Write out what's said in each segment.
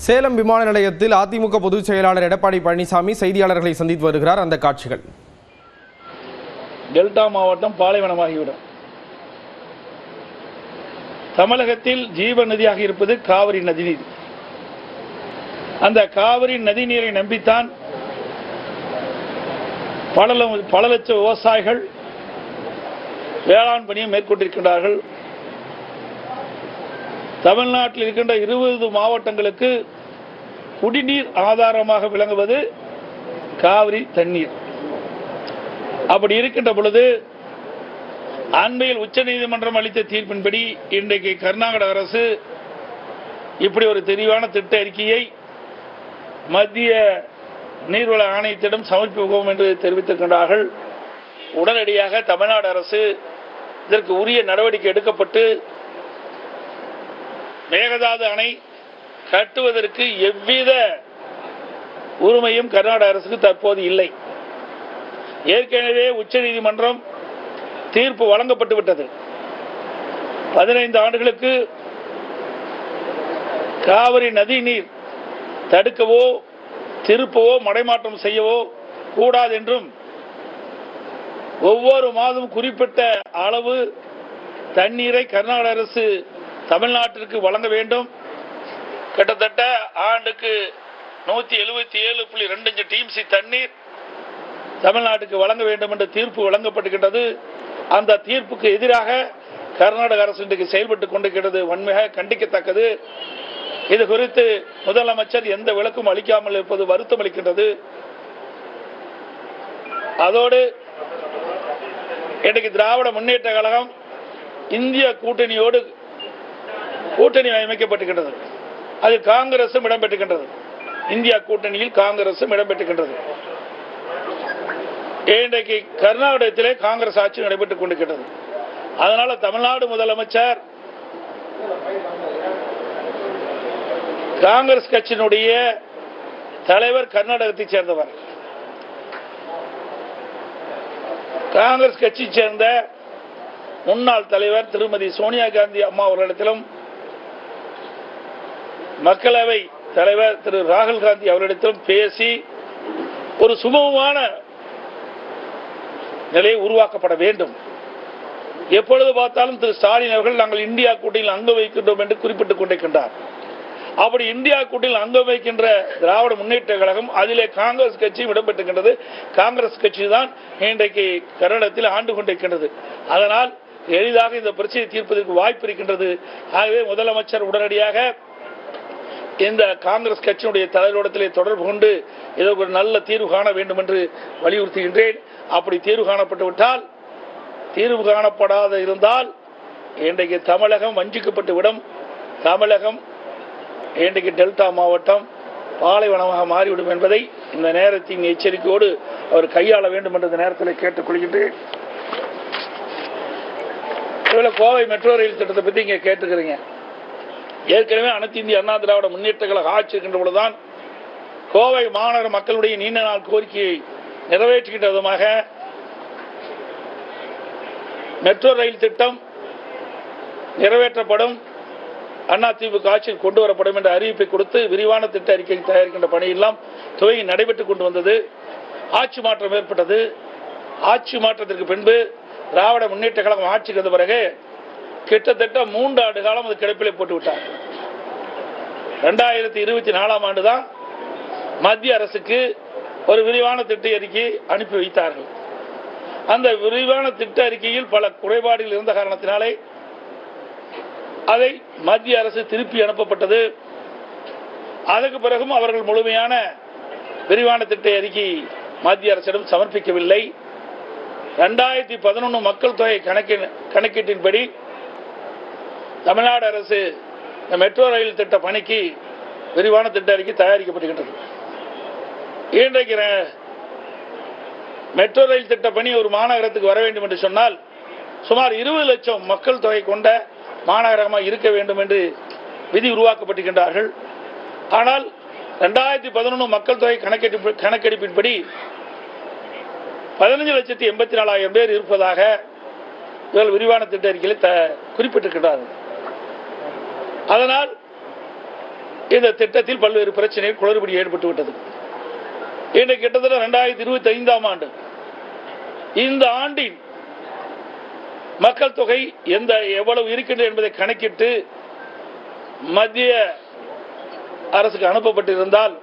சேலம் விமான நிலையத்தில் அதிமுக பொதுச் செயலாளர் எடப்பாடி பழனிசாமி செய்தியாளர்களை சந்தித்து வருகிறார். அந்த காட்சிகள். டெல்டா மாவட்டம் பாலைவனமாகிவிடும். தமிழகத்தில் ஜீவ நதியாக இருப்பது காவிரி நதிநீர் அந்த காவிரி நதிநீரை நம்பித்தான் பல ல- பல லட்சம் விவசாயிகள் வேளாண் பணியை மேற்கொண்டிருக்கிறார்கள் தமிழ்நாட்டில் இருக்கின்ற இருபது மாவட்டங்களுக்கு குடிநீர் ஆதாரமாக விளங்குவது காவிரி தண்ணீர். அப்படி இருக்கின்ற பொழுது அண்மையில் உச்சநீதிமன்றம் அளித்த தீர்ப்பின்படி இன்றைக்கு கர்நாடக அரசு இப்படி ஒரு தெளிவான திட்ட அறிக்கையை மத்திய நீர்வள ஆணையத்திடம் சமர்ப்பிப்போம் என்று தெரிவித்திருக்கின்றார்கள். உடனடியாக தமிழ்நாடு அரசு இதற்கு உரிய நடவடிக்கை எடுக்கப்பட்டு மேகதாது அணை கட்டுவதற்கு எவ்வித உரிமையும் கர்நாடக அரசுக்கு தற்போது இல்லை. ஏற்கனவே உச்சநீதிமன்றம் தீர்ப்பு வழங்கப்பட்டு விட்டது. பதினைந்து ஆண்டுகளுக்கு காவிரி நதி நீர் தடுக்கவோ திருப்பவோ மடைமாற்றம் செய்யவோ கூடாது என்றும் ஒவ்வொரு மாதம் குறிப்பிட்ட அளவு தண்ணீரை கர்நாடக அரசு தமிழ்நாட்டிற்கு வழங்க வேண்டும். கிட்டத்தட்ட ஆண்டுக்கு நூத்தி எழுபத்தி ஏழு புள்ளி ரெண்டு டிஎம்சி தண்ணீர் தமிழ்நாட்டுக்கு வழங்க வேண்டும் என்ற தீர்ப்பு வழங்கப்பட்டுகின்றது அந்த தீர்ப்புக்கு எதிராக கர்நாடக அரசு இன்றைக்கு செயல்பட்டுக் கொண்டிருக்கிறது. வன்மையாக கண்டிக்கத்தக்கது. இது குறித்து முதலமைச்சர் எந்த விளக்கும் அளிக்காமல் இருப்பது வருத்தம் அளிக்கின்றது. அதோடு இன்றைக்கு திராவிட முன்னேற்ற கழகம் இந்திய கூட்டணியோடு கூட்டணி அமைக்கப்பட்டுகின்றது அதில் காங்கிரசும் இடம்பெற்றுகின்றது இந்தியா கூட்டணியில் காங்கிரசும் இடம்பெற்றுகின்றது இன்றைக்கு கர்நாடகத்திலே காங்கிரஸ் ஆட்சி நடைபெற்றுக் கொண்டிருக்கிறது அதனால தமிழ்நாடு முதலமைச்சர் காங்கிரஸ் கட்சியினுடைய தலைவர் கர்நாடகத்தை சேர்ந்தவர். காங்கிரஸ் கட்சியை சேர்ந்த முன்னாள் தலைவர் திருமதி சோனியா காந்தி அம்மா அவர்களிடத்திலும் மக்களவை தலைவர் திரு ராகுல் காந்தி அவரிடத்திலும் பேசி ஒரு சுமூகமான நிலை உருவாக்கப்பட வேண்டும். எப்பொழுது பார்த்தாலும் திரு ஸ்டாலின் அவர்கள் நாங்கள் இந்தியா கூட்டியில் அங்க வைக்கின்றோம் என்று குறிப்பிட்டுக் கொண்டிருக்கின்றார். அப்படி இந்தியா கூட்டில் அங்கம் வைக்கின்ற திராவிட முன்னேற்ற கழகம் அதிலே காங்கிரஸ் கட்சியும் இடம்பெற்றுகின்றது காங்கிரஸ் கட்சி தான் இன்றைக்கு கன்னடத்தில் ஆண்டு கொண்டிருக்கின்றது. அதனால் எளிதாக இந்த பிரச்சனையை தீர்ப்பதற்கு வாய்ப்பு இருக்கின்றது. ஆகவே முதலமைச்சர் உடனடியாக இந்த காங்கிரஸ் கட்சியினுடைய தலைவரிடத்திலே தொடர்பு கொண்டு ஏதோ ஒரு நல்ல தீர்வு காண வேண்டும் என்று வலியுறுத்துகின்றேன். அப்படி தீர்வு காணப்பட்டு விட்டால் தீர்வு காணப்படாத இருந்தால் இன்றைக்கு தமிழகம் வஞ்சிக்கப்பட்டு விடும். தமிழகம் இன்றைக்கு டெல்டா மாவட்டம் பாலைவனமாக மாறிவிடும் என்பதை இந்த நேரத்தின் எச்சரிக்கையோடு அவர் கையாள வேண்டும் என்ற நேரத்தில் கேட்டுக்கொள்கின்றேன் கோவை மெட்ரோ ரயில் திட்டத்தை பத்தி இங்க கேட்டுக்கிறீங்க. ஏற்கனவே அனைத்து இந்திய அண்ணா திராவிட முன்னேற்ற கழக ஆட்சி இருக்கின்ற பொழுதுதான் கோவை மாநகர மக்களுடைய நீண்ட நாள் கோரிக்கையை நிறைவேற்றுகின்ற விதமாக மெட்ரோ ரயில் திட்டம் நிறைவேற்றப்படும். அதிமுக ஆட்சியில் கொண்டு வரப்படும் என்ற அறிவிப்பை கொடுத்து விரிவான திட்ட அறிக்கை தயாரிக்கின்ற பணியெல்லாம் துவங்கி நடைபெற்றுக் கொண்டு வந்தது. ஆட்சி மாற்றம் ஏற்பட்டது. ஆட்சி மாற்றத்திற்கு பின்பு திராவிட முன்னேற்ற கழகம் ஆட்சிக்கு வந்த பிறகு கிட்டத்தட்ட மூன்று ஆண்டு காலம் அது கிடப்பிலே போட்டு விட்டார். ரெண்டாயிரத்தி இருபத்தி நாலாம் ஆண்டு தான் மத்திய அரசுக்கு ஒரு விரிவான திட்ட அறிக்கை அனுப்பி வைத்தார்கள். அந்த விரிவான திட்ட அறிக்கையில் பல குறைபாடுகள் இருந்த காரணத்தினாலே அதை மத்திய அரசு திருப்பி அனுப்பப்பட்டது. அதற்கு பிறகும் அவர்கள் முழுமையான விரிவான திட்ட அறிக்கை மத்திய அரசிடம் சமர்ப்பிக்கவில்லை. இரண்டாயிரத்தி பதினொன்று மக்கள் தொகை கணக்கின் கணக்கீட்டின்படி தமிழ்நாடு அரசு இந்த மெட்ரோ ரயில் திட்ட பணிக்கு விரிவான திட்ட அறிக்கை தயாரிக்கப்படுகின்றது இன்றைக்கு மெட்ரோ ரயில் திட்ட பணி ஒரு மாநகரத்துக்கு வர வேண்டும் என்று சொன்னால் சுமார் இருபது லட்சம் மக்கள் தொகை கொண்ட மாநகரமாக இருக்க வேண்டும் என்று விதி உருவாக்கப்பட்டிருக்கின்றார்கள். ஆனால் ரெண்டாயிரத்தி பதினொன்று மக்கள் தொகை கணக்கெடுப்பு கணக்கெடுப்பின்படி பதினஞ்சு லட்சத்தி எண்பத்தி நாலாயிரம் பேர் இருப்பதாக இவர்கள் விரிவான திட்ட அறிக்கையில் த- குறிப்பிட்டிருக்கிறார்கள் அதனால் இந்த திட்டத்தில் பல்வேறு பிரச்சனைகள் குளறுபடி ஏற்பட்டு விட்டது. இன்று கிட்டத்தட்ட ரெண்டாயிரத்தி இருபத்தி ஐந்தாம் ஆண்டு. இந்த ஆண்டின் மக்கள் தொகை எந்த எவ்வளவு இருக்கின்றது என்பதை கணக்கிட்டு மத்திய அரசுக்கு அனுப்பப்பட்டிருந்தால்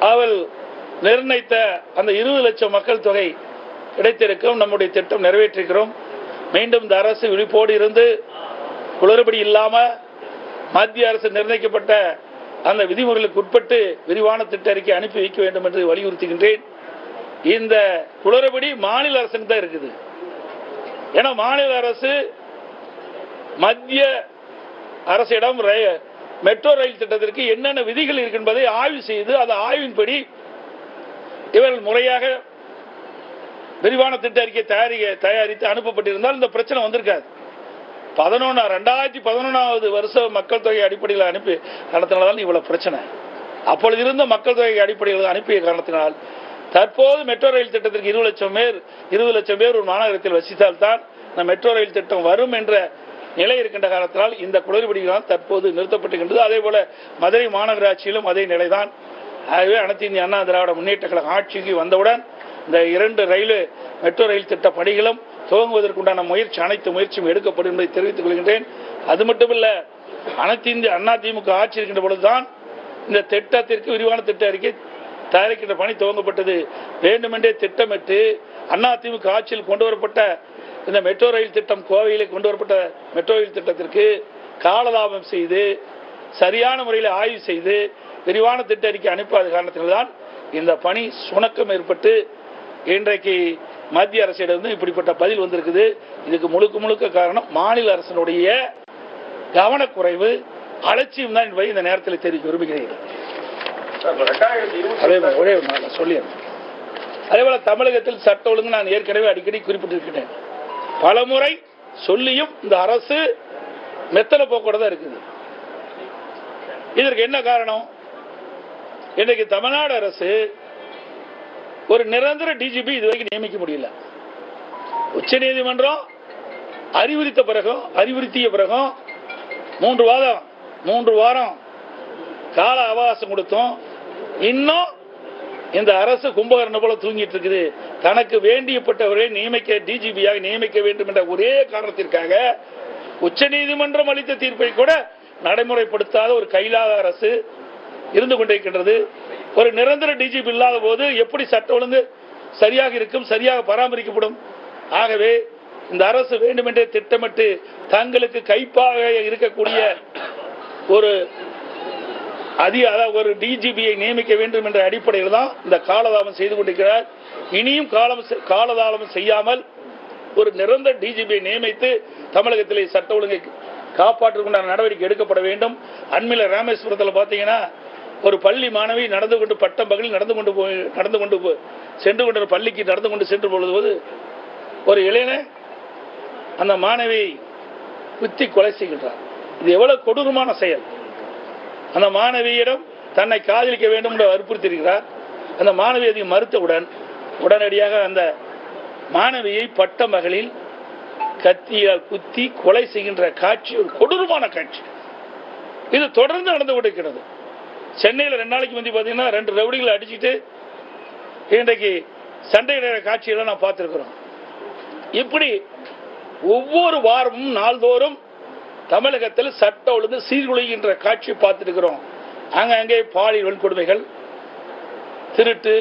அவள் நிர்ணயித்த அந்த இருபது லட்சம் மக்கள் தொகை கிடைத்திருக்கும். நம்முடைய திட்டம் நிறைவேற்றிருக்கிறோம். மீண்டும் இந்த அரசு விழிப்போடு இருந்து குளறுபடி இல்லாம மத்திய அரசு நிர்ணயிக்கப்பட்ட அந்த விதிமுறைகளுக்கு உட்பட்டு விரிவான திட்ட அறிக்கை அனுப்பி வைக்க வேண்டும் என்று வலியுறுத்துகின்றேன். இந்த குளறுபடி மாநில அரசுக்கு தான் இருக்குது. ஏன்னா மாநில அரசு மத்திய அரசிடம் ரய- மெட்ரோ ரயில் திட்டத்திற்கு என்னென்ன விதிகள் இருக்கு என்பதை ஆய்வு செய்து அந்த ஆய்வின்படி இவர்கள் முறையாக விரிவான திட்ட அறிக்கை தயாரிக்க தயாரித்து அனுப்பப்பட்டிருந்தால் இந்த பிரச்சனை வந்திருக்காது. பதினொன்னா ரெண்டாயிரத்தி பதினொன்றாவது வருஷம் மக்கள் தொகை அடிப்படையில் அனுப்பி நடத்தினால்தான் இவ்வளவு பிரச்சனை. அப்பொழுது இருந்த மக்கள் தொகை அடிப்படையில் அனுப்பிய காரணத்தினால் தற்போது மெட்ரோ ரயில் திட்டத்திற்கு இருபது லட்சம் பேர் இருபது லட்சம் பேர் ஒரு மாநகரத்தில் வசித்தால்தான் இந்த மெட்ரோ ரயில் திட்டம் வரும் என்ற நிலை இருக்கின்ற காலத்தினால் இந்த குளறுபடிகள் தற்போது நிறுத்தப்பட்டுகின்றது அதே போல மதுரை மாநகராட்சியிலும் அதே நிலைதான். ஆகவே அனைத்து இந்திய அண்ணா திராவிட முன்னேற்ற கழக ஆட்சிக்கு வந்தவுடன் இந்த இரண்டு ரயில் மெட்ரோ ரயில் திட்ட பணிகளும் துவங்குவதற்குண்டான முயற்சி அனைத்து முயற்சியும் எடுக்கப்படும் என்பதை தெரிவித்துக் கொள்கின்றேன். அது மட்டுமல்ல அனைத்து இந்திய அண்ணா திமுக ஆட்சி இருக்கின்ற பொழுதுதான் இந்த திட்டத்திற்கு விரிவான திட்ட அறிக்கை தயாரிக்கின்ற பணி துவங்கப்பட்டது. வேண்டுமென்றே திட்டமிட்டு அண்ணா திமுக ஆட்சியில் கொண்டு வரப்பட்ட இந்த மெட்ரோ ரயில் திட்டம் கோவையிலே கொண்டு வரப்பட்ட மெட்ரோ ரயில் திட்டத்திற்கு காலதாபம் செய்து சரியான முறையில் ஆய்வு செய்து விரிவான திட்ட அறிக்கை அனுப்பாத காரணத்தில்தான் இந்த பணி சுணக்கம் ஏற்பட்டு இன்றைக்கு மத்திய அரசிடம் இப்படிப்பட்ட பதில் வந்திருக்குது. இதுக்கு முழுக்க முழுக்க காரணம் மாநில அரசினுடைய கவனக்குறைவு அலட்சியம் தான் என்பதை இந்த நேரத்தில் தெரிவிக்க விரும்புகிறேன். அதே போல ஒரே தமிழகத்தில் சட்ட ஒழுங்கு நான் ஏற்கனவே அடிக்கடி குறிப்பிட்டிருக்கிறேன். பலமுறை சொல்லியும் இந்த அரசு மெத்தன போக்கோட தான் இருக்குது. இதற்கு என்ன காரணம்? இன்றைக்கு தமிழ்நாடு அரசு ஒரு நிரந்தர டிஜிபி இதுவரைக்கும் நியமிக்க முடியல. உச்ச நீதிமன்றம் அறிவுறுத்த பிறகும் அறிவுறுத்திய பிறகும் மூன்று வாரம் மூன்று வாரம் கால அவகாசம் கொடுத்தோம். இன்னும் இந்த அரசு கும்பகரணம் போல தூங்கிட்டு இருக்குது. தனக்கு வேண்டியப்பட்டவரை நியமிக்க டிஜிபியாக நியமிக்க வேண்டும் என்ற ஒரே காரணத்திற்காக உச்ச நீதிமன்றம் அளித்த தீர்ப்பை கூட நடைமுறைப்படுத்தாத ஒரு கைலாத அரசு இருந்து கொண்டிருக்கின்றது. ஒரு நிரந்தர டிஜிபி இல்லாத போது எப்படி சட்ட ஒழுங்கு சரியாக இருக்கும் சரியாக பராமரிக்கப்படும்? ஆகவே இந்த அரசு வேண்டுமென்றே திட்டமிட்டு தங்களுக்கு கைப்பாக இருக்கக்கூடிய ஒரு அதிக அதாவது ஒரு டிஜிபியை நியமிக்க வேண்டும் என்ற அடிப்படையில் தான் இந்த காலதாமம் செய்து கொண்டிருக்கிறார். இனியும் காலம் செ- காலதாமம் செய்யாமல் ஒரு நிரந்தர டிஜிபியை நியமித்து தமிழகத்திலே சட்ட ஒழுங்கை காப்பாற்றுவதற்கான நடவடிக்கை எடுக்கப்பட வேண்டும். அண்மையில் ராமேஸ்வரத்தில் பார்த்தீங்கன்னா ஒரு பள்ளி மாணவி நடந்து கொண்டு பட்டம் பகலில் நடந்து கொண்டு போய் நடந்து கொண்டு சென்று கொண்ட பள்ளிக்கு நடந்து கொண்டு சென்று பொழுது ஒரு இளைஞ அந்த மாணவியை குத்தி கொலை செய்கின்றார் இது எவ்வளவு கொடூரமான செயல். அந்த மாணவியிடம் தன்னை காதலிக்க வேண்டும் என்று வற்புறுத்தியிருக்கிறார். அந்த மாணவி அதை மறுத்தவுடன் உடனடியாக அந்த மாணவியை பட்ட மகளில் கத்தியால் குத்தி கொலை செய்கின்ற காட்சி ஒரு கொடூரமான காட்சி. இது தொடர்ந்து நடந்து கொண்டிருக்கிறது. சென்னையில் ரெண்டு நாளைக்கு முந்தி பார்த்தீங்கன்னா ரெண்டு ரவுடிகளை அடிச்சுட்டு இன்றைக்கு சண்டையிடுற காட்சிகளை நான் பார்த்துருக்குறோம். இப்படி ஒவ்வொரு வாரமும் நாள்தோறும் தமிழகத்தில் சட்ட ஒழுங்கு சீர்குலைகின்ற காட்சி பார்த்துருக்கிறோம். அங்கங்கே பாலியல் வன்கொடுமைகள் திருட்டு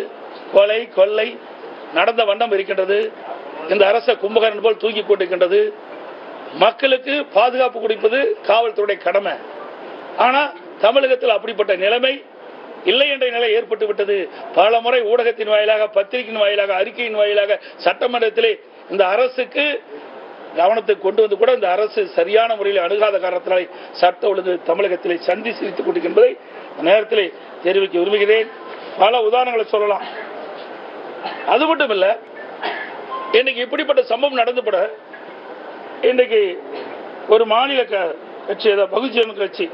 கொலை கொள்ளை நடந்த வண்ணம் இருக்கின்றது. இந்த அரச கும்பகரன் போல் தூங்கி கொண்டிருக்கின்றது மக்களுக்கு பாதுகாப்பு கொடுப்பது காவல்துறை கடமை. ஆனால் தமிழகத்தில் அப்படிப்பட்ட நிலைமை இல்லை என்ற நிலை ஏற்பட்டு விட்டது. பல முறை ஊடகத்தின் வாயிலாக பத்திரிகையின் வாயிலாக அறிக்கையின் வாயிலாக சட்டமன்றத்திலே இந்த அரசுக்கு கவனத்தை கொண்டு வந்து கூட இந்த அரசு சரியான முறையில் அணுகாத காரணத்தினால் சட்ட ஒழுங்கு தமிழகத்திலே சந்தி சிரித்துக் கொண்டிருக்கின்றதை நேரத்தில் நேரத்திலே தெரிவிக்க விரும்புகிறேன். பல உதாரணங்களை சொல்லலாம். அது மட்டும் இல்ல இன்னைக்கு இப்படிப்பட்ட சம்பவம் நடந்துபட இன்றைக்கு ஒரு மாநில க- கட்சி பகுஜன் கட்சி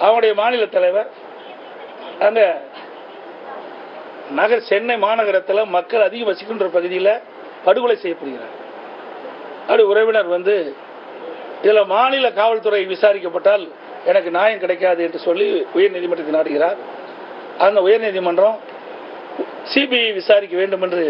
அவனுடைய மாநில தலைவர். அந்த நகர் சென்னை மாநகரத்தில் மக்கள் அதிகம் வசிக்கின்ற பகுதியில் படுகொலை செய்யப்படுகிறார். அப்படி உறவினர் வந்து இதில் மாநில காவல்துறை விசாரிக்கப்பட்டால் எனக்கு நியாயம் கிடைக்காது என்று சொல்லி உயர்நீதிமன்றத்தை நாடுகிறார். அந்த உயர்நீதிமன்றம் சிபிஐ விசாரிக்க வேண்டும் என்று